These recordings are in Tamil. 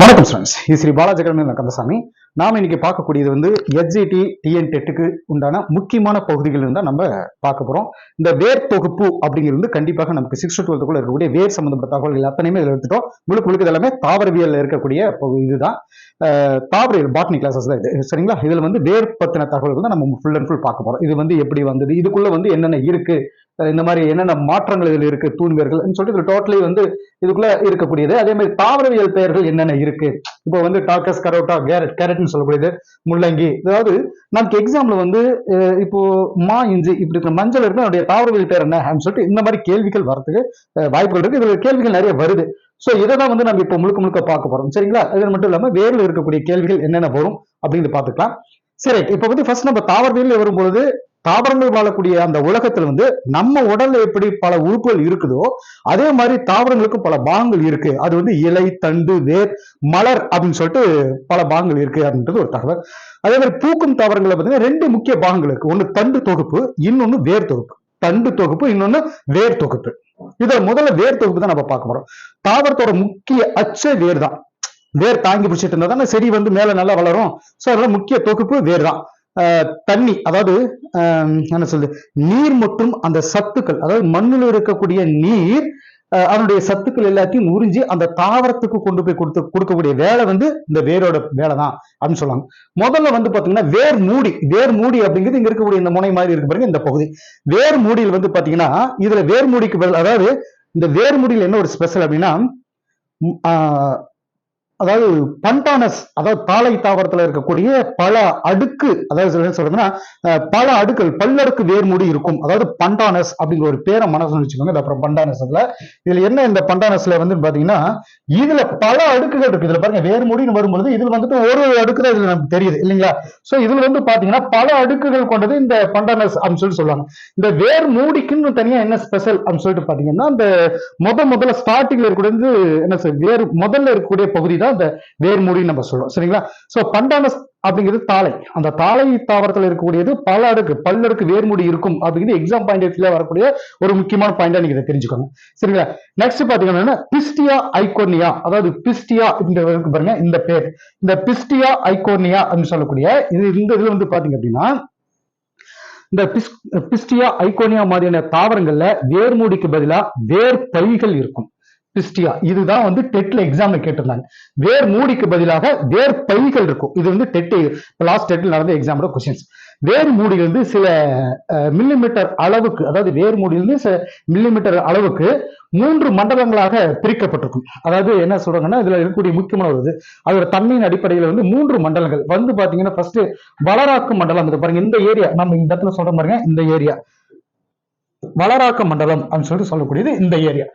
வணக்கம் ஸ்டூடெண்ட்ஸ் இது ஸ்ரீ பாலாஜகரமே கந்தசாமி. நாம இன்னைக்கு பார்க்கக்கூடியது வந்து எஸ்ஜிடி டிஎன் டெட்டுக்கு உண்டான முக்கியமான பகுதிகள் இருந்தால் நம்ம பார்க்க போகிறோம் இந்த வேர் தொகுப்பு அப்படிங்கிறது வந்து கண்டிப்பாக நமக்கு சிக்ஸ் டு டுவெல்த்துக்குள்ள இருக்கக்கூடிய வேர் சம்பந்தப்பட்ட தகவல்கள் அத்தனையுமே இதில் எடுத்துட்டோம். முழுக்க முழுக்க எல்லாமே தாவரவியல் இருக்கக்கூடிய இதுதான். தாவரவியல் பாட்னி கிளாஸஸ் தான் இது. சரிங்களா? இதில் வந்து வேர் பற்றின தகவல்கள் தான் நம்ம ஃபுல் அண்ட் ஃபுல் பார்க்க போகிறோம் இது வந்து எப்படி வந்தது? இதுக்குள்ளே வந்து என்னென்ன இருக்குது இந்த மாதிரி என்னென்ன மாற்றங்கள் இதில் இருக்கு தூண்வேர்கள் சொல்லிட்டு டோட்டலி வந்து இதுக்குள்ள இருக்கக்கூடியது. அதே மாதிரி தாவரவியல் பெயர்கள் என்னென்ன இருக்கு? இப்போ வந்து டாக்கஸ் கரோட்டா கேரட் கேரட்னு சொல்லக்கூடியது முள்ளங்கி. அதாவது நமக்கு எக்ஸாம்ல வந்து இப்போ மா இஞ்சி இப்படி இருக்கிற மஞ்சள் இருக்கு அதனுடைய தாவரவியல் பேர் என்ன? அப்படின்னு சொல்லிட்டு இந்த மாதிரி கேள்விகள் வரதுக்கு வாய்ப்புகள் இருக்கு. இதுல கேள்விகள் நிறைய வருது. ஸோ இதை தான் வந்து நம்ம இப்போ முழுக்க முழுக்க பார்க்க போறோம். சரிங்களா? இது மட்டும் இல்லாமல் வேர்ல இருக்கக்கூடிய கேள்விகள் என்னென்ன வரும் அப்படின்னு பார்த்துக்கலாம். சரி இப்போ வந்து ஃபர்ஸ்ட் நம்ம தாவரவியல் வரும்பொழுது தாவரங்கள் வாழக்கூடிய அந்த உலகத்துல வந்து நம்ம உடல்ல எப்படி பல உறுப்புகள் இருக்குதோ அதே மாதிரி தாவரங்களுக்கு பல பாகங்கள் இருக்கு. அது வந்து இலை தண்டு வேர் மலர் அப்படின்னு சொல்லிட்டு பல பாகங்கள் இருக்கு அப்படின்றது ஒரு தகவல். அதே மாதிரி பூக்கும் தாவரங்களை பார்த்தீங்கன்னா ரெண்டு முக்கிய பாகங்கள் இருக்கு. ஒன்னு தண்டு தொகுப்பு இன்னொன்னு வேர் தொகுப்பு. தண்டு தொகுப்பு இன்னொன்னு வேர் தொகுப்பு. இதுல முதல்ல வேர் தொகுப்பு தான் நம்ம பார்க்க போறோம். தாவரத்தோட முக்கிய அச்சே வேர் தான் வேர் தாங்கி பிடிச்சிட்டு இருந்தா தானே செடி வந்து மேல நல்லா வளரும். சோ அதோட முக்கிய தொகுப்பு வேர் தான் தண்ணி அதாவது ஆஹ் என்ன சொல்றது நீர் மற்றும் அந்த சத்துக்கள் அதாவது மண்ணில் இருக்கக்கூடிய நீர் அதனுடைய சத்துக்கள் எல்லாத்தையும் உறிஞ்சி அந்த தாவரத்துக்கு கொண்டு போய் கொடுத்து கொடுக்கக்கூடிய வேலை வந்து இந்த வேரோட வேலை தான் அப்படின்னு சொல்லுவாங்க. முதல்ல வந்து பாத்தீங்கன்னா வேர் மூடி வேர் மூடி அப்படிங்கிறது இங்க இருக்கக்கூடிய இந்த முனை மாதிரி இருக்கு பாருங்க இந்த பகுதி. வேர் மூடியில் வந்து பாத்தீங்கன்னா இதுல வேர் மூடிக்கு பதில் அதாவது இந்த வேர் மூடியில் என்ன ஒரு ஸ்பெஷல் அப்படின்னா அதாவது பண்டானஸ் அதாவது தாளை தாவரத்துல இருக்கக்கூடிய பல அடுக்கு அதாவது என்ன சொல்றதுன்னா பல அடுக்கள் பல்லடுக்கு வேர்மூடி இருக்கும். அதாவது பண்டானஸ் அப்படிங்கிற ஒரு பேரை மனசுன்னு வச்சுக்கோங்க. இது அப்புறம் பண்டானஸ்ல இதுல என்ன இந்த பண்டானஸ்ல வந்து பாத்தீங்கன்னா இதுல பல அடுக்குகள் இருக்கு. இதுல பாருங்க வேர்மூடின்னு வரும்பொழுது இதுல வந்துட்டு ஒரு அடுக்கு தான் இதுல நமக்கு தெரியுது இல்லைங்களா? சோ இதுல வந்து பாத்தீங்கன்னா பல அடுக்குகள் கொண்டது இந்த பண்டானஸ் அப்படின்னு சொல்லி சொல்லுவாங்க. இந்த வேர் மூடிக்குன்னு தனியா என்ன ஸ்பெஷல் அப்படின்னு சொல்லிட்டு பாத்தீங்கன்னா இந்த முத முதல்ல ஸ்டார்டிங்ல இருக்கக்கூடியது என்ன சொல் வேர் முதல்ல இருக்கக்கூடிய பகுதி தான் தான் இந்த வேர்மூடின்னு நம்ம சொல்றோம். சரிங்களா? சோ பண்டானஸ் அப்படிங்கிறது தாளை. அந்த தாளை தாவரத்துல இருக்கக்கூடியது பல அடுக்கு பல்லடுக்கு வேர்முடி இருக்கும் அப்படிங்கிறது எக்ஸாம் பாயிண்ட் வரக்கூடிய ஒரு முக்கியமான பாயிண்டா நீங்க இதை தெரிஞ்சுக்கோங்க. சரிங்களா? நெக்ஸ்ட் பாத்தீங்கன்னா பிஸ்டியா ஐகோர்னியா அதாவது பிஸ்டியா அப்படின்றது பாருங்க இந்த பேர். இந்த பிஸ்டியா ஐகோர்னியா அப்படின்னு சொல்லக்கூடிய இது இந்த இதுல வந்து பாத்தீங்க அப்படின்னா இந்த பிஸ் பிஸ்டியா ஐகோனியா மாதிரியான தாவரங்கள்ல வேர்மூடிக்கு பதிலாக வேர் பைகள் இருக்கும். பிஸ்டியா இதுதான் வந்து டெட்ல எக்ஸாம்ல கேட்டிருந்தாங்க. வேர் மூடிக்கு பதிலாக வேர் பைகள் இருக்கும். இது வந்து டெட் லாஸ்ட் டெட்ல நடந்த எக்ஸாமோட கொஸ்டின்ஸ் வேர் மூடி வந்து சில மில்லிமீட்டர் அளவுக்கு அதாவது வேர் மூடியிலிருந்து சில மில்லிமீட்டர் அளவுக்கு மூன்று மண்டலங்களாக பிரிக்கப்பட்டிருக்கும். அதாவது என்ன சொல்றாங்கன்னா இதுல இருக்கக்கூடிய முக்கியமான ஒரு இது. அதோட தன்மையின் அடிப்படையில் வந்து மூன்று மண்டலங்கள். வந்து பாத்தீங்கன்னா ஃபர்ஸ்ட் வளராக்கு மண்டலம். இது பாருங்க இந்த ஏரியா நம்ம இந்த இடத்துல சொல்ற பாருங்க இந்த ஏரியா வளராக்க மண்டலம் அப்படின்னு சொல்லிட்டு சொல்லக்கூடியது இந்த ஏரியா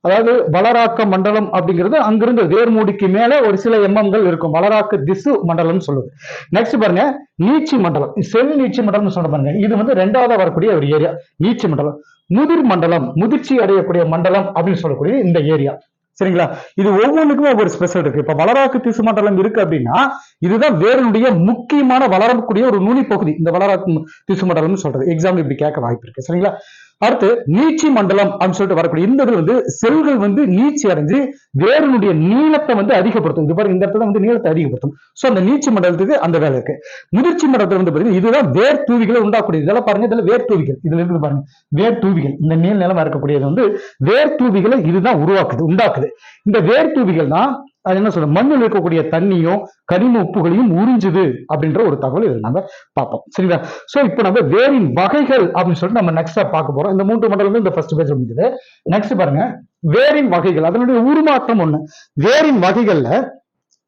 அதாவது வளராக்க மண்டலம் அப்படிங்கிறது அங்கிருந்து வேர்மூடிக்கு மேல ஒரு சில எம்எம்கள் இருக்கும். வளராக்க திசு மண்டலம்னு சொல்லுது. நெக்ஸ்ட் பாருங்க நீச்சி மண்டலம். செல் நீச்சி மண்டலம்னு சொல்ல பாருங்க. இது வந்து ரெண்டாவது வரக்கூடிய ஒரு ஏரியா நீச்சி மண்டலம். முதிர் மண்டலம் முதிர்ச்சி அடையக்கூடிய மண்டலம் அப்படின்னு சொல்லக்கூடிய இந்த ஏரியா சரிங்களா? இது ஒவ்வொன்றுக்குமே ஒரு ஸ்பெஷல் இருக்கு. இப்ப வளராக்கு திசு மண்டலம் இருக்கு அப்படின்னா இதுதான் வேறனுடைய முக்கியமான வளரக்கூடிய ஒரு நுனி பகுதி இந்த வளராக்கு திசு மண்டலம்னு சொல்றது. எக்ஸாம் இப்படி கேட்க வாய்ப்பு இருக்கு. சரிங்களா? அடுத்து நீச்சி மண்டலம் அப்படின்னு சொல்லிட்டு வரக்கூடிய இந்த இதில் வந்து செல்கள் வந்து நீச்சி அடைஞ்சு வேரனுடைய நீளத்தை வந்து அதிகப்படுத்தும். இது பாருங்க இந்த இடத்துல வந்து நீளத்தை அதிகப்படுத்தும். சோ அந்த நீச்சி மண்டலத்துக்கு அந்த வேலை இருக்கு. முதிர்ச்சி மண்டலத்தில் வந்து பாத்தீங்கன்னா இதுதான் வேர் தூவிகளை உண்டாக்கூடிய இதெல்லாம் பாருங்க இதில் வேர் தூவிகள். இதுல இருந்து பாருங்க வேர் தூவிகள். இந்த நீள் நிலமா இருக்கக்கூடியது வந்து வேர் தூவிகளை இதுதான் உருவாக்குது உண்டாக்குது. இந்த வேர் தூவிகள் தான் அது என்ன சொல்ற மண்ணில் இருக்கக்கூடிய தண்ணியும் கனிம உப்புகளையும் உறிஞ்சுது அப்படின்ற ஒரு தகவல் இதில் நம்ம பார்ப்போம். சரிங்களா? சோ இப்போ நம்ம வேரின் வகைகள் அப்படின்னு சொல்லிட்டு நம்ம நெக்ஸ்டா பார்க்க போறோம். இந்த மூன்று மண்டலம் இந்த ஃபர்ஸ்ட் பேஜ் முடிஞ்சது. நெக்ஸ்ட் பாருங்க. வேரின் வகைகள். அதனுடைய உருமாற்றம் ஒண்ணு. வேரின் வகைகள்ல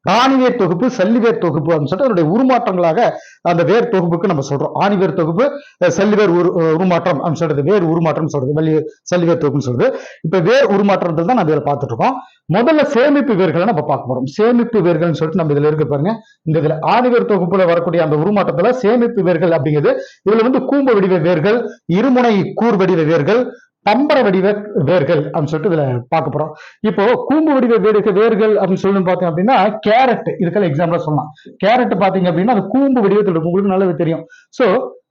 ஆணிவேர் தொகுப்பு சல்லிவேர் தொகுப்பு அப்படின்னு சொல்லிட்டு அதனுடைய உருமாற்றங்களாக அந்த வேர் தொகுப்புக்கு நம்ம சொல்றோம். ஆணிவேர் தொகுப்பு சல்லிவேர் உரு உருமாற்றம் அப்படின்னு சொல்றது. வேர் உருமாற்றம் சொல்றது. வள்ளி சல்லிவேர் தொகுப்புன்னு சொல்றது. இப்ப வேர் உருமாற்றத்தில் தான் நம்ம இதில் பார்த்துட்டு இருக்கோம் முதல்ல சேமிப்பு வேர்களை நம்ம பார்க்க போறோம். சேமிப்பு வேர்கள்னு சொல்லிட்டு நம்ம இதுல இருக்கு பாருங்க. இந்த இதுல ஆணிவேர் தொகுப்புல வரக்கூடிய அந்த உருமாற்றத்துல சேமிப்பு வேர்கள் அப்படிங்கிறது இதுல வந்து கூம்பு வடிவ வேர்கள் இருமுனை கூர் வடிவ வேர்கள் பம்பர வடிவ வேர்கள் அப்படின்னு சொல்லிட்டு இதுல பார்க்க போறோம். இப்போ கூம்பு வடிவ வேடுக வேர்கள் அப்படின்னு சொல்லணும் பார்த்தீங்க அப்படின்னா கேரட் இதுக்கெல்லாம் எக்ஸாம்பிளா சொல்லலாம். கேரட் பாத்தீங்க அப்படின்னா அது கூம்பு வடிவத்தில் இருக்கும். உங்களுக்கு நல்லாவே தெரியும். சோ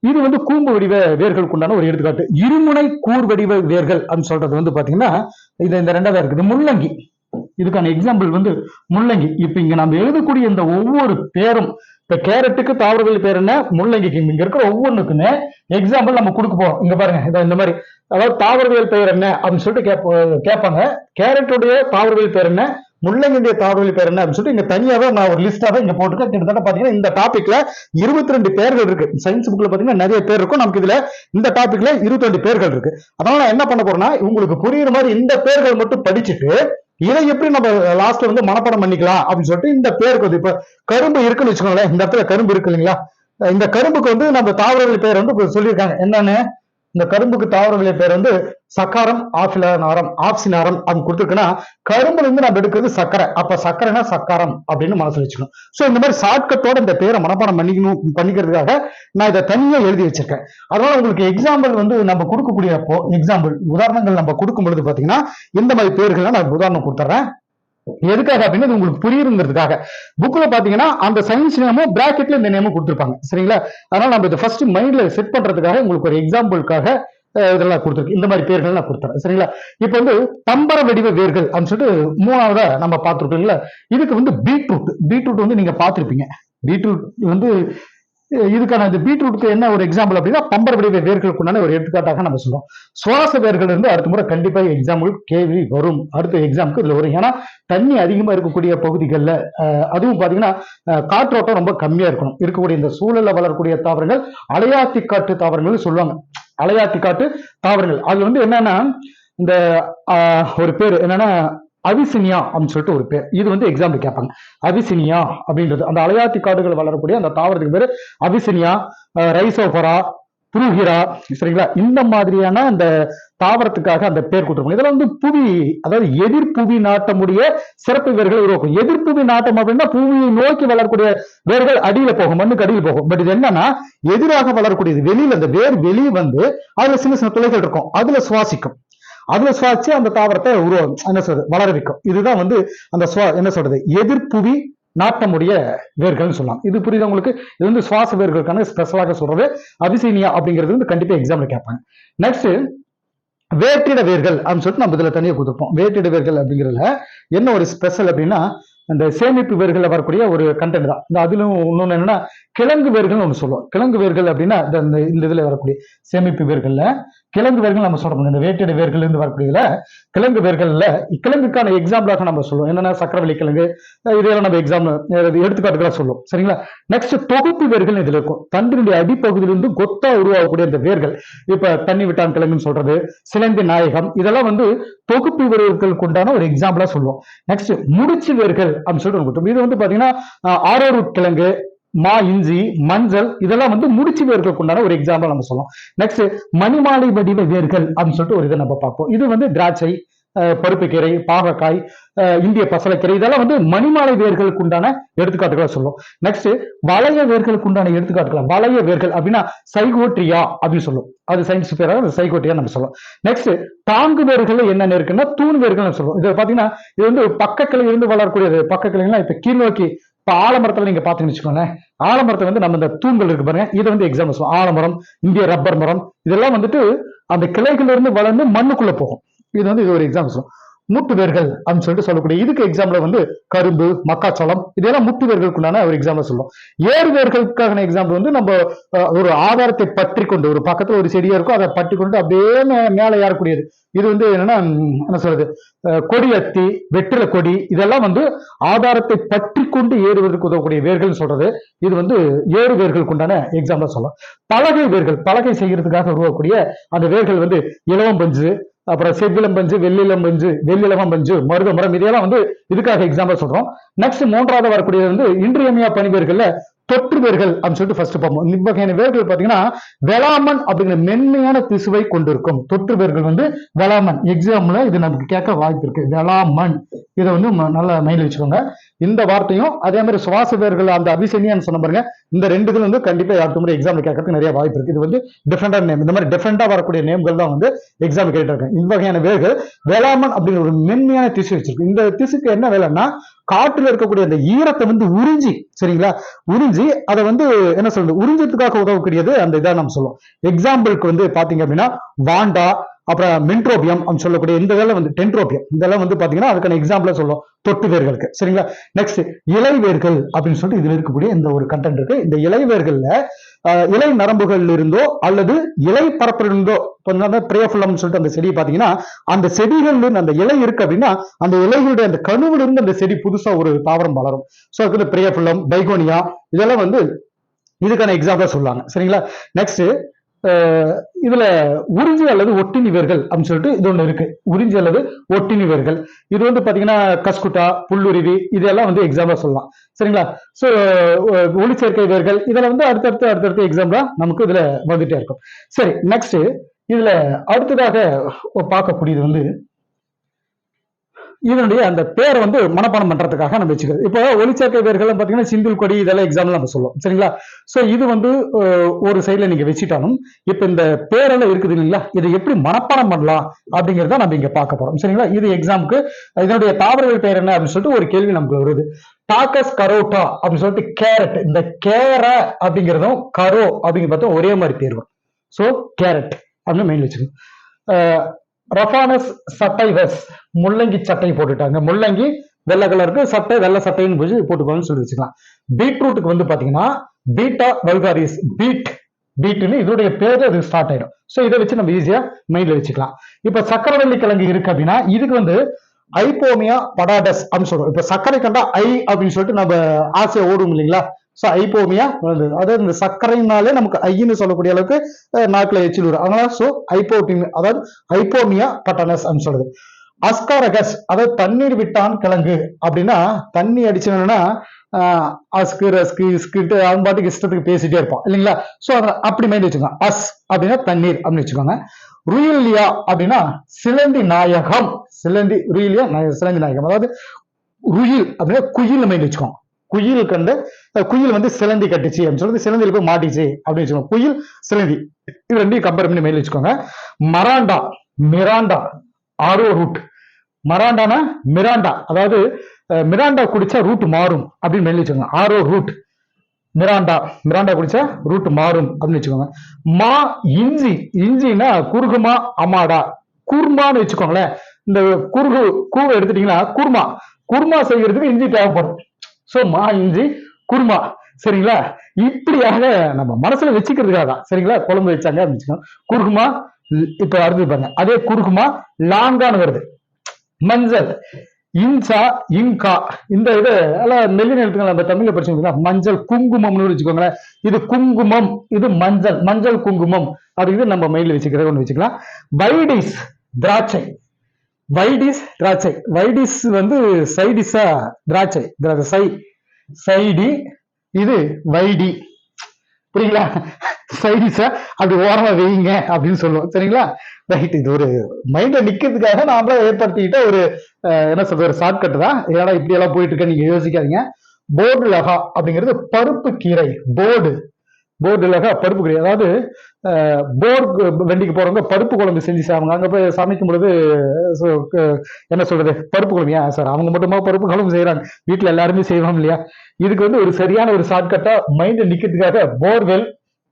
இது வந்து கூம்பு வடிவ வேர்களுக்கு உண்டான ஒரு எடுத்துக்காட்டு. இருமுனை கூர் வடிவ வேர்கள் அப்படின்னு சொல்றது வந்து பாத்தீங்கன்னா இது இந்த ரெண்டாவது இருக்குது. முள்ளங்கி. இதுக்கான எக்ஸாம்பிள் வந்து முள்ளங்கி. இப்ப இங்க நம்ம எழுதக்கூடிய இந்த ஒவ்வொரு பேரும் இப்ப கேரட்டுக்கு தாவரவியல் பேர் என்ன? முள்ளங்கிக்கு இங்க இருக்கிற ஒவ்வொன்றுக்குமே எக்ஸாம்பிள் நம்ம கொடுக்க போறோம். இங்க பாருங்க இதை இந்த மாதிரி. அதாவது தாவரவியல் பெயர் என்ன அப்படின்னு சொல்லிட்டு கேப்ப- கேட்பாங்க. கேரட்டுடைய தாவரவியல் பேர் என்ன? முள்ளங்கியுடைய தாவரவியல் பேர் என்ன அப்படின்னு சொல்லிட்டு இங்க தனியாவே நான் ஒரு லிஸ்டாவே இங்க போட்டுருக்கேன். கிட்டத்தட்ட பாத்தீங்கன்னா இந்த டாபிக்ல இருபத்தி ரெண்டு பேர்கள் இருக்கு. சயின்ஸ் புக்ல பாத்தீங்கன்னா நிறைய பேர் இருக்கும். நமக்கு இதுல இந்த டாபிக்ல இருபத்தி ரெண்டு பேர்கள் இருக்கு. அதனால நான் என்ன பண்ண போறேன்னா உங்களுக்கு புரியுற மாதிரி இந்த பேர்கள் மட்டும் படிச்சுட்டு இதை எப்படி நம்ம லாஸ்ட்ல வந்து மனப்பாடம் பண்ணிக்கலாம் அப்படின்னு சொல்லிட்டு இந்த பேருக்கு வந்து இப்ப கரும்பு இருக்குன்னு வச்சுக்கோங்களேன் இந்த இடத்துல கரும்பு இருக்கு இல்லைங்களா? இந்த கரும்புக்கு வந்து நம்ம தாவரங்கள் பேர் வந்து சொல்லியிருக்காங்க. என்னன்னு? இந்த கரும்புக்கு தாவரவியல் பேர் வந்து சக்காரம் ஆஃபிலாரம் ஆப்சினாரம் அப்படின்னு கொடுத்துருக்குன்னா கரும்புல இருந்து நம்ம எடுக்கிறது சக்கரை அப்ப சக்கரைனா சக்காரம் அப்படின்னு மனசுல வச்சுக்கணும். சோ இந்த மாதிரி ஷார்ட்கட்டோட இந்த பேரை மனப்பாடம் பண்ணிக்கணும் பண்ணிக்கிறதுக்காக நான் இதை தனியா எழுதி வச்சிருக்கேன். அதனால உங்களுக்கு எக்ஸாம்பிள் வந்து நம்ம கொடுக்கக்கூடிய எக்ஸாம்பிள் உதாரணங்கள் நம்ம கொடுக்கும் பொழுது பாத்தீங்கன்னா இந்த மாதிரி பேர்கள்லாம் நான் உதாரணம் கொடுத்துறேன்? எதுக்காக அப்படின்னா இது உங்களுக்கு புரியுங்கிறதுக்காக புக்ல பாத்தீங்கன்னா அந்த சயின்ஸ் நேமும் பிராக்கெட்ல இந்த நேமும் கொடுத்துருப்பாங்க. சரிங்களா? அதனால நம்ம இதை ஃபர்ஸ்ட் மைண்ட்ல செட் பண்றதுக்காக உங்களுக்கு ஒரு எக்ஸாம்பிளுக்காக இதெல்லாம் கொடுத்துருக்கு இந்த மாதிரி பேர்கள் நான் கொடுத்துறேன். சரிங்களா? இப்போ வந்து தம்பர வடிவ வேர்கள் அப்படின்னு சொல்லிட்டு மூணாவதா நம்ம பார்த்துருக்கோங்களா இதுக்கு வந்து பீட்ரூட் பீட்ரூட் வந்து நீங்க பார்த்திருப்பீங்க. பீட்ரூட் வந்து இதுக்கான இந்த பீட்ரூட்டுக்கு என்ன ஒரு எக்ஸாம்பிள் அப்படின்னா பம்பர் வடிவ வேர்களுக்குண்டான ஒரு எடுத்துக்காட்டாக நம்ம சொல்லுவோம் சுவாச வேர்கள் இருந்து அடுத்த முறை கண்டிப்பாக எக்ஸாம்பிள் கேள்வி வரும். அடுத்த எக்ஸாமுக்கு இதில் வரும். ஏன்னா தண்ணி அதிகமா இருக்கக்கூடிய பகுதிகளில் அதுவும் பார்த்தீங்கன்னா காற்றோட்டம் ரொம்ப கம்மியா இருக்கணும். இருக்கக்கூடிய இந்த சூழலில் வளரக்கூடிய தாவரங்கள் அலையாத்தி காட்டு தாவரங்கள் சொல்லுவாங்க. அலையாத்தி காட்டு தாவரங்கள். அது வந்து என்னன்னா இந்த ஒரு பேர் என்னன்னா அவிசினியா அப்படின்னு சொல்லிட்டு ஒரு பேர். இது வந்து எக்ஸாம்பிள் கேட்பாங்க. அவிசினியா அப்படின்றது. அந்த அலையாத்தி காடுகள் வளரக்கூடிய அந்த தாவரத்துக்கு பேர் அவிசினியா ரைசோபரா புருகிரா சரிங்களா? இந்த மாதிரியான அந்த தாவரத்துக்காக அந்த பேர் கொடுத்துருப்பாங்க. இதெல்லாம் வந்து புவி அதாவது எதிர்ப்புவி நாட்டமுடைய சிறப்பு வேர்களை உருவாக்கும். எதிர்ப்புவி நாட்டம் அப்படின்னா புவியை நோக்கி வளரக்கூடிய வேர்கள் அடியில போகும் மண்ணுக்கு அடியில் போகும். பட் இது என்னன்னா எதிராக வளரக்கூடியது வெளியில அந்த வேர் வெளியே வந்து அதுல சின்ன சின்ன துளைகள் இருக்கும். அதுல சுவாசிக்கும். அதுல சுவாச்சு அந்த தாவரத்தை உருவம் என்ன சொல்றது வளர வைக்கும் இதுதான் வந்து அந்த சுவா என்ன சொல்றது எதிர்ப்புவி நாட்டமுடைய வேர்கள்னு சொல்லலாம். இது புரியுது உங்களுக்கு? இது வந்து சுவாச வேர்களுக்கான ஸ்பெஷலாக சொல்றது அபிசீனியா அப்படிங்கிறது வந்து கண்டிப்பா எக்ஸாம்ல கேட்பாங்க. நெக்ஸ்ட் வேற்றிட வேர்கள் அப்படின்னு சொல்லிட்டு நம்ம இதுல தனியாக கொடுத்துருப்போம் வேற்றிட வேர்கள் அப்படிங்கிறதுல என்ன ஒரு ஸ்பெஷல் அப்படின்னா இந்த சேமிப்பு வேர்களில் வரக்கூடிய ஒரு கண்டென்ட் தான். இந்த அதிலும் இன்னொன்று என்னன்னா கிழங்கு வேர்கள்னு ஒன்று சொல்லுவோம். கிழங்கு வேர்கள் அப்படின்னா இந்த இந்த- இந்த வரக்கூடிய சேமிப்பு வேர்களில் கிழங்கு வேர்கள் நம்ம சொல்றோம். இந்த வேட்டடை வேர்கள் இருந்து வரக்கூடியதுல கிழங்கு வேர்களில் கிழங்குக்கான எக்ஸாம்பிளாக நம்ம சொல்லுவோம். என்னன்னா சக்கரவள்ளி கிழங்கு இதெல்லாம் நம்ம எக்ஸாம் எடுத்துக்காட்டுக்கெல்லாம் சொல்லுவோம். சரிங்களா? நெக்ஸ்ட் தொகுப்பு வேர்கள் இதில் இருக்கும். தண்டினுடைய அடிப்பகுதியிலிருந்து கொத்தா உருவாகக்கூடிய இந்த வேர்கள். இப்போ தண்ணி விட்டான் கிழங்குன்னு சொல்றது சிலந்தி நாயகம் இதெல்லாம் வந்து தொகுப்பு வேர்களுக்கு உண்டான ஒரு எக்ஸாம்பிளா சொல்லுவோம். நெக்ஸ்ட் முடிச்சு வேர்கள் அப்படின்னு சொல்லிட்டு ஒண்ணு இது வந்து பாத்தீங்கன்னா ஆரோரூட் கிழங்கு மா இஞ்சி மஞ்சள் இதெல்லாம் வந்து முடிச்சு வேர்களுக்கு உண்டான ஒரு எக்ஸாம்பிள் நம்ம சொல்லலாம் நெக்ஸ்ட் மணிமாலை வடிவ வேர்கள் அப்படின்னு சொல்லிட்டு ஒரு இதை நம்ம பார்ப்போம். இது வந்து திராட்சை பருப்புக்கீரை பாகக்காய் இந்திய பசலைக்கீரை இதெல்லாம் வந்து மணிமாலை வேர்களுக்கு உண்டான எடுத்துக்காட்டுகளை சொல்லும். நெக்ஸ்ட் வளைய வேர்களுக்கு உண்டான எடுத்துக்காட்டுகள் வளைய வேர்கள் அப்படின்னா சைகோட்ரியா அப்படின்னு சொல்லும். அது சயின்ஸ் பேராக அது சைகோட்ரியா நம்ம சொல்லுவோம் நெக்ஸ்ட் தாங்கு வேர்கள் என்னென்ன இருக்குன்னா தூண் வேர்கள் சொல்லுவோம். இது பாத்தீங்கன்னா இது வந்து பக்கக்கிளை இருந்து வளரக்கூடியது. பக்கக்கிளைலாம் இப்ப கீழ்நோக்கி இப்போ ஆலமரத்தில் நீங்கள் நீங்க வச்சுக்கோங்களேன். ஆலமரத்தை வந்து நம்ம இந்த தூண்கள் இருக்கு பாருங்க. இதை வந்து எக்ஸாம்பிள் சொல்லுவோம். ஆலமரம் இந்திய ரப்பர் மரம் இதெல்லாம் வந்துட்டு அந்த கிளைகள்ல இருந்து வளர்ந்து மண்ணுக்குள்ளே போகும். இது வந்து இது ஒரு எக்ஸாம்பிள் சொல்லுவோம் முட்டு வேர்கள் அப்படின்னு சொல்லிட்டு சொல்லக்கூடிய இதுக்கு எக்ஸாம்பிள் வந்து கரும்பு மக்காச்சோளம் இதெல்லாம் முட்டு வேர்களுக்குண்டான ஒரு எக்ஸாம்பிள் சொல்லுவோம். ஏறு வேர்களுக்கான எக்ஸாம்பிள் வந்து நம்ம ஒரு ஆதாரத்தை பற்றி கொண்டு ஒரு பக்கத்துல ஒரு செடியா இருக்கும் அதை பற்றி கொண்டு அப்படியே மேலே ஏறக்கூடியது. இது வந்து என்னன்னா என்ன சொல்றது? கொடி அத்தி வெற்றில கொடி இதெல்லாம் வந்து ஆதாரத்தை பற்றி கொண்டு ஏறுவதற்கு உதவக்கூடிய வேர்கள்னு சொல்றது. இது வந்து ஏறு வேர்களுக்கு உண்டான எக்ஸாம்பிள் சொல்லலாம். பலகை வேர்கள் பலகை செய்கிறதுக்காக உருவக்கூடிய அந்த வேர்கள் வந்து இலவம் பஞ்சு அப்புறம் செவ்விலம் பஞ்சு வெள்ளிலம் பஞ்சு வெள்ளிலகம் பஞ்சு மருத மரம் இதையெல்லாம் வந்து இதுக்காக எக்ஸாம்பிள் சொல்றோம். நெக்ஸ்ட் மூன்றாவது வரக்கூடியது வந்து இன்றியமையா பணிவேர்கள்ல தொற்று வேர்கள் அப்படின்னு சொல்லிட்டு ஃபர்ஸ்ட் பார்ப்போம். இவ்வகையான வேர்கள் பாத்தீங்கன்னா வெளாமன் அப்படிங்கிற மென்மையான திசுவை கொண்டிருக்கும். தொற்று வேர்கள் வந்து வெளாமன். எக்ஸாம்ல இது நமக்கு கேட்க வாய்ப்பு இருக்கு. வெளாமன். இதை வந்து நல்லா மைண்ட் வச்சுக்கோங்க. இந்த வார்த்தையும் அதே மாதிரி சுவாச வேர்கள் அந்த அபிசனியான்னு சொன்ன பாருங்க இந்த ரெண்டு இதுல வந்து கண்டிப்பா அடுத்த முறை எக்ஸாம்ல கேட்கறதுக்கு நிறைய வாய்ப்பு இருக்கு. இது வந்து டிஃப்ரெண்டான நேம் இந்த மாதிரி டிஃப்ரெண்டா வரக்கூடிய நேம்கள் தான் வந்து எக்ஸாம் கேட்டிருக்கேன் இந்த வகையான வேர்கள் வேளாமன் அப்படிங்கிற ஒரு மென்மையான திசு வச்சிருக்கு. இந்த திசுக்கு என்ன வேலைன்னா காற்றுல இருக்கக்கூடிய அந்த ஈரத்தை வந்து உறிஞ்சி சரிங்களா? உறிஞ்சி அதை வந்து என்ன சொல்றது உறிஞ்சத்துக்காக உதவக்கூடியது அந்த இதை நம்ம சொல்லுவோம். எக்ஸாம்பிளுக்கு வந்து பாத்தீங்க அப்படின்னா வாண்டா அப்புறம் மென்ட்ரோபியம் அப்படின்னு சொல்லக்கூடிய இந்த இதெல்லாம் வந்து டென்ட்ரோபியம். இதெல்லாம் வந்து பாத்தீங்கன்னா அதுக்கான எக்ஸாம்பிளா சொல்லும் தொட்டு வேர்களுக்கு. சரிங்களா? நெக்ஸ்ட் இலைவேர்கள் அப்படின்னு சொல்லிட்டு இதுல இருக்கக்கூடிய இந்த ஒரு கண்டென்ட் இருக்கு. இந்த இலைவேர்கள்ல இலை நரம்புகள் இருந்தோ அல்லது இலை பரப்பிலிருந்தோ பிரேஃபுல்லம்னு சொல்லிட்டு அந்த செடியை பாத்தீங்கன்னா அந்த செடிகள் அந்த இலை இருக்கு அப்படின்னா அந்த இலைகளுடைய அந்த கணுவுல இருந்து அந்த செடி புதுசா ஒரு தாவரம் வளரும். ஸோ அதுக்கு பிரேஃபுல்லம் பிரியஃபுல்லம் பைகோனியா இதெல்லாம் வந்து இதுக்கான எக்ஸாம்பிளா சொல்லுவாங்க சரிங்களா? நெக்ஸ்ட் இதுல உறிஞ்சி அல்லது ஒட்டினிவர்கள் அப்படின்னு சொல்லிட்டு இது ஒண்ணு இருக்கு. உறிஞ்சி அல்லது ஒட்டினிவர்கள் இது வந்து பாத்தீங்கன்னா கஸ்குட்டா புல்லுருவி இதெல்லாம் வந்து எக்ஸாம்பிளா சொல்லலாம். சரிங்களா? ஸோ ஒளிச்சேர்க்கை வேர்கள் இதெல்லாம் வந்து அடுத்தடுத்து அடுத்தடுத்து எக்ஸாம்பிளா நமக்கு இதுல வந்துட்டே இருக்கும். சரி நெக்ஸ்ட் இதுல அடுத்ததாக பார்க்கக்கூடியது வந்து இதனுடைய அந்த பேரை வந்து மனப்பாடம் பண்றதுக்காக நம்ம வச்சுக்கிறது. இப்போ ஒளிச்சேர்க்கை வேர்கள் பார்த்தீங்கன்னா சிந்தில் கொடி இதெல்லாம் எக்ஸாம்பிள் நம்ம சொல்லுவோம். சரிங்களா? ஸோ இது வந்து ஒரு சைடுல நீங்க வச்சுட்டாலும் இப்போ இந்த பேரெல்லாம் இருக்குது இல்லைங்களா? இதை எப்படி மனப்பாடம் பண்ணலாம் அப்படிங்கிறத நம்ம இங்க பார்க்க போறோம். சரிங்களா? இது எக்ஸாமுக்கு இதனுடைய தாவரங்கள் பேர் என்ன அப்படின்னு சொல்லிட்டு ஒரு கேள்வி நமக்கு வருது. டாக்கஸ் கரோட்டா அப்படின்னு சொல்லிட்டு கேரட் இந்த கேர அப்படிங்கிறதும் கரோ அப்படிங்கிறது பார்த்தா ஒரே மாதிரி பேர் வரும். ஸோ கேரட் அப்படின்னு மெயின் வச்சுக்கணும். ரஃபானஸ் சட்டைவஸ் முள்ளங்கி சட்டை போட்டுட்டாங்க. முள்ளங்கி வெள்ளை கலருக்கு சட்டை வெள்ளை சட்டைன்னு போய் போட்டுக்கோன்னு சொல்லி வச்சுக்கலாம். பீட்ரூட்டுக்கு வந்து பாத்தீங்கன்னா பீட்டா வல்காரிஸ் பீட் பீட்டுன்னு இதோடைய பேர் அது ஸ்டார்ட் ஆயிடும். ஸோ இதை வச்சு நம்ம ஈஸியா மைண்ட்ல வச்சுக்கலாம். இப்ப சக்கரவள்ளி கிழங்கு இருக்கு அப்படின்னா இதுக்கு வந்து ஐபோமியா படாடஸ் அப்படின்னு சொல்றோம். இப்ப சர்க்கரை கண்டா ஐ அப்படின்னு சொல்லிட்டு நம்ம ஆசையை ஓடும் இல்லைங்களா? ஸோ ஐப்போமியா வளர்ந்தது அதாவது இந்த சர்க்கரைனாலே நமக்கு ஐன்னு சொல்லக்கூடிய அளவுக்கு நாக்கில் எச்சில் வரும். அதனால ஸோ ஐப்போட்டின் அதாவது ஐப்போமியா பட்டனஸ் அப்படின்னு சொல்றது. அஸ்காரகஸ் அதாவது தண்ணீர் விட்டான் கிழங்கு. அப்படின்னா தண்ணி அடிச்சோம்னா அஸ்கு ரஸ்கு இஸ்கிட்டு அவன் பாட்டுக்கு இஷ்டத்துக்கு பேசிட்டே இருப்பான். இல்லைங்களா? ஸோ அதை அப்படி மைண்ட் வச்சுக்கோங்க. அஸ் அப்படின்னா தண்ணீர் அப்படின்னு வச்சுக்கோங்க. ருயிலியா அப்படின்னா சிலந்தி நாயகம். சிலந்தி ருயிலியா சிலந்தி நாயகம். அதாவது ருயில் அப்படின்னா குயில் மைண்ட் வச்சுக்கோங்க. குயில் கண்டு குயில் வந்து சிலந்தி கட்டுச்சு அப்படின்னு சொல்லிட்டு சிலந்தியில போய் மாட்டிச்சு அப்படின்னு வச்சுக்கோங்க குயில் சிலந்தி. இது ரெண்டையும் கம்பேர் பண்ணி மேல வச்சுக்கோங்க. மராண்டா மிராண்டா ஆரோ ரூட் மராண்டானா மிராண்டா. அதாவது மிராண்டா குடிச்சா ரூட் மாறும் அப்படின்னு மேல வச்சுக்கோங்க. ஆரோ ரூட் மிராண்டா மிராண்டா குடிச்சா ரூட் மாறும் அப்படின்னு வச்சுக்கோங்க. மா இஞ்சி. இஞ்சினா குறுகுமா அமாடா. குர்மான்னு வச்சுக்கோங்களேன். இந்த குறுகு கூவை எடுத்துட்டீங்கன்னா குர்மா. குர்மா செய்யறதுக்கு இஞ்சி தேவைப்படும். சோ மா இஞ்சி குருமா. சரிங்களா? இப்படியாக நம்ம மனசுல வச்சுக்கிறதுக்காக தான். சரிங்களா? குழம்பு வச்சாங்க அப்படின்னு குருகுமா இப்ப அடுத்து பாருங்க. அதே குருகுமா லாங்கான்னு வருது. மஞ்சள் இன்சா இன்கா. இந்த இது எல்லாம் மெல்லின எழுத்துக்கள் நம்ம தமிழ்ல படிச்சோம் மஞ்சள் குங்குமம்னு வச்சுக்கோங்களேன். இது குங்குமம் இது மஞ்சள். மஞ்சள் குங்குமம். அப்படிங்கிறது நம்ம மைண்ட்ல வச்சுக்கிறது ஒன்று வச்சுக்கலாம். வைடிஸ் திராட்சை. வைடிஸ் திராட்சை. வைடிஸ் வந்து சைடிஸா திராட்சை. சை சைடி இது வைடி. புரியுங்களா? சைடிஸா அப்படி ஓரமா வைங்க அப்படின்னு சொல்லுவோம். சரிங்களா? ரைட் இது ஒரு மைண்ட நிக்கிறதுக்காக நாமளே ஏற்படுத்திக்கிட்ட ஒரு என்ன சொல்றது ஒரு ஷார்ட்கட் தான். ஏன்னா இப்படி எல்லாம் போயிட்டு இருக்க நீங்க யோசிக்காதீங்க. போர்டு லகா அப்படிங்கிறது பருப்பு கீரை. போர்டு. போர்டு லகா பருப்பு கிரேவி அதாவது போர் வெண்டிக்கு போறவங்க பருப்பு குழம்பு செஞ்சு சாப்பிடுங்க அங்க போய் சமைக்கும் பொழுது என்ன சொல்றது? பருப்பு குழம்பு. ஏன் சார்? அவங்க மட்டுமா பருப்பு குழம்பு செய்யறாங்க வீட்டுல எல்லாருமே செய்வோம் இல்லையா? இதுக்கு வந்து ஒரு சரியான ஒரு ஷார்ட்கட்டா மைண்ட் நிக்கிறதுக்காக போர்வெல்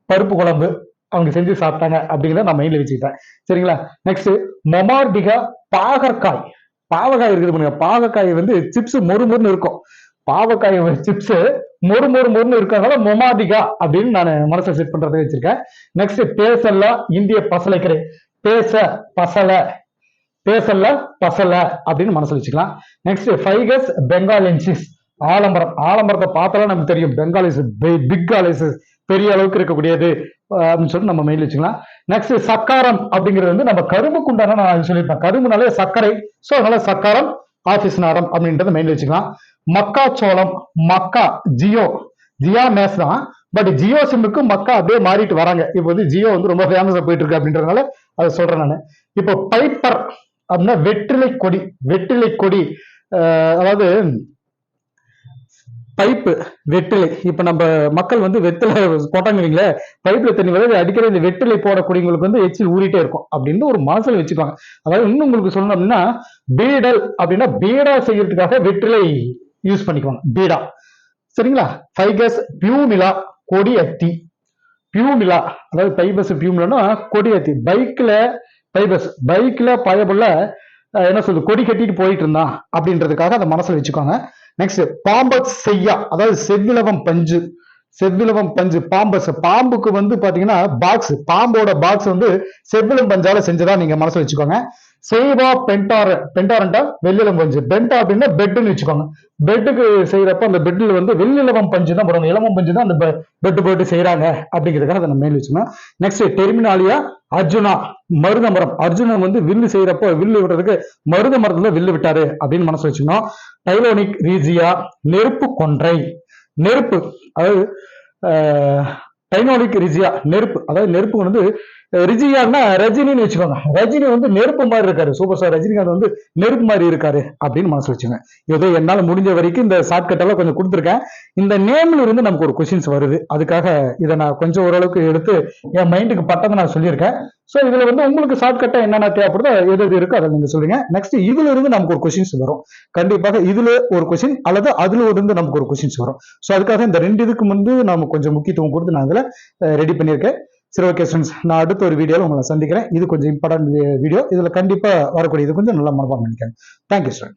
பருப்பு குழம்பு அவங்க செஞ்சு சாப்பிட்டாங்க அப்படிங்கிறத நான் மைண்ட்ல வச்சுக்கிட்டேன். சரிங்களா? நெக்ஸ்ட் மொமார்டிகா பாகற்காய். பாவக்காய் இருக்குது பாருங்க. பாவக்காய் வந்து சிப்ஸ் மொறு மொறுன்னு இருக்கும். பாவக்காய் சிப்ஸ் மொறு மொறு மொறுன்னு இருக்கிறதுனால மொமாதிகா அப்படின்னு நான் மனசை செட் பண்றதை வச்சிருக்கேன். நெக்ஸ்ட் பேசல்ல இந்திய பசலைக்கரை. பேச பசல. பேசல்ல பசல அப்படின்னு மனசுல வச்சுக்கலாம். Next ficus பெங்காலின்சிஸ் ஆலம்பரம். ஆலம்பரத்தை பார்த்தாலும் நமக்கு தெரியும். பெங்காலிஸ் பிக் ஆலிசஸ் பெரிய அளவுக்கு இருக்கக்கூடியது அப்படின்னு சொல்லிட்டு நம்ம மெயில் வச்சுக்கலாம். நெக்ஸ்ட் சக்காரம் அப்படிங்கிறது வந்து நம்ம கரும்புக்கு உண்டான நான் சொல்லியிருப்பேன். கரும்புனாலே சர்க்கரை. ஸோ அதனால சக்காரம் ஆபீஸ் நாரம் அப்படின்றத மெயில் வச்சுக்கலாம். மக்காச்சோளம் மக்கா ஜியோ. ஜியா மேஸ் தான். பட் ஜியோ சிம்முக்கு மக்கா அப்படியே மாறிட்டு வராங்க. இப்போ வந்து ஜியோ வந்து ரொம்ப ஃபேமஸா போயிட்டு இருக்கு அப்படின்றதுனால அதை சொல்றேன் நான். இப்போ பைப்பர் அப்படின்னா வெற்றிலை கொடி வெற்றிலை கொடி. அதாவது பைப்பு வெற்றிலை. இப்ப நம்ம மக்கள் வந்து வெத்தில போட்டாங்க வைங்களே பைப்ல தண்ணி விளையாடி அடிக்கிற இந்த வெற்றிலை போடக்கூடியவங்களுக்கு வந்து எச்சில் ஊறிட்டே இருக்கும் அப்படின்னு ஒரு மனசுல வச்சுக்காங்க அதாவது இன்னும் உங்களுக்கு சொல்லணும் அப்படின்னா பீடல் அப்படின்னா பீடா செய்யறதுக்காக வெற்றிலை யூஸ் பண்ணிக்குவாங்க. பீடா சரிங்களா? ஃபைகஸ் பியூமிலா கொடி அத்தி பியூமிலா அதாவது பைபஸ் பியூமிலானா கொடி அத்தி பைக்கில் பைபஸ் பைக்கில் பயபுள்ள என்ன சொல்றது கொடி கட்டிட்டு போயிட்டு இருந்தான் அப்படின்றதுக்காக அதை மனசில் வச்சுக்கோங்க. நெக்ஸ்ட் பாம்பஸ் செய்யா அதாவது செவ்விலவம் பஞ்சு. செவ்விலவம் பஞ்சு பாம்பஸ் பாம்புக்கு வந்து பாத்தீங்கன்னா பாக்ஸ் பாம்போட பாக்ஸ் வந்து செவ்விலம் பஞ்சால செஞ்சதா நீங்க மனசுல வச்சுக்கோங்க. செய்வா பென்டார பென்டாரண்டா வெள்ளிலம் பஞ்சு. பென்டா அப்படின்னா பெட்டுன்னு வச்சுக்கோங்க. பெட்டுக்கு செய்யறப்ப அந்த பெட்ல வந்து வெள்ளிலவம் பஞ்சு தான் வரும் இளவம் பஞ்சு தான் அந்த பெட்டு போட்டு செய்யறாங்க அப்படிங்கிறதுக்காக அதை நம்ம மேல் வச்சுக்கணும். நெக்ஸ்ட் டெர்மினாலியா அர்ஜுனா மருத மரம். அர்ஜுனன் வந்து வில்லு செய்யறப்போ வில்லு விடுறதுக்கு மருத மரத்துல வில்லு விட்டாரு அப்படின்னு மனசு வச்சுக்கணும். டைலோனிக் ரீஜியா நெருப்பு கொன்றை. நெருப்பு அதாவது டைனோனிக் ரிஜியா நெருப்பு. அதாவது நெருப்பு வந்து ரிஜியான்னா ரஜினின்னு வச்சுக்கோங்க. ரஜினி வந்து நெருப்பு மாதிரி இருக்காரு. சூப்பர் ஸ்டார் ரஜினிகாந்த் வந்து நெருப்பு மாதிரி இருக்காரு அப்படின்னு மனசு வச்சுங்க ஏதோ என்னால முடிஞ்ச வரைக்கும் இந்த ஷார்ட்கட் எல்லாம் கொஞ்சம் கொடுத்துருக்கேன். இந்த நேம்ல இருந்து நமக்கு ஒரு கொஸ்டின்ஸ் வருது. அதுக்காக இதை நான் கொஞ்சம் ஓரளவுக்கு எடுத்து என் மைண்டுக்கு பட்டதை நான் சொல்லியிருக்கேன். ஸோ இதுல வந்து உங்களுக்கு ஷார்ட்கட்டா என்னென்ன தேவைப்படுதோ எது எது இருக்கோ அதை நீங்க சொல்லுங்க. நெக்ஸ்ட் இதுல இருந்து நமக்கு ஒரு கொஸ்டின்ஸ் வரும். கண்டிப்பாக இதுல ஒரு கொஸ்டின் அல்லது அதுல இருந்து நமக்கு ஒரு கொஸ்டின்ஸ் வரும். ஸோ அதுக்காக இந்த ரெண்டு இதுக்கு வந்து நம்ம கொஞ்சம் முக்கியத்துவம் கொடுத்து நான் அதில் ரெடி பண்ணியிருக்கேன். சரி ஓகே ஃப்ரெண்ட்ஸ் நான் அடுத்த ஒரு வீடியோவில் உங்களை சந்திக்கிறேன். இது கொஞ்சம் இம்பார்ட்டன்ட் வீடியோ இதில் கண்டிப்பாக வரக்கூடிய இது கொஞ்சம் நல்லா மனப்பாடம் பண்ணிக்கிறேன் தேங்க்யூ சார்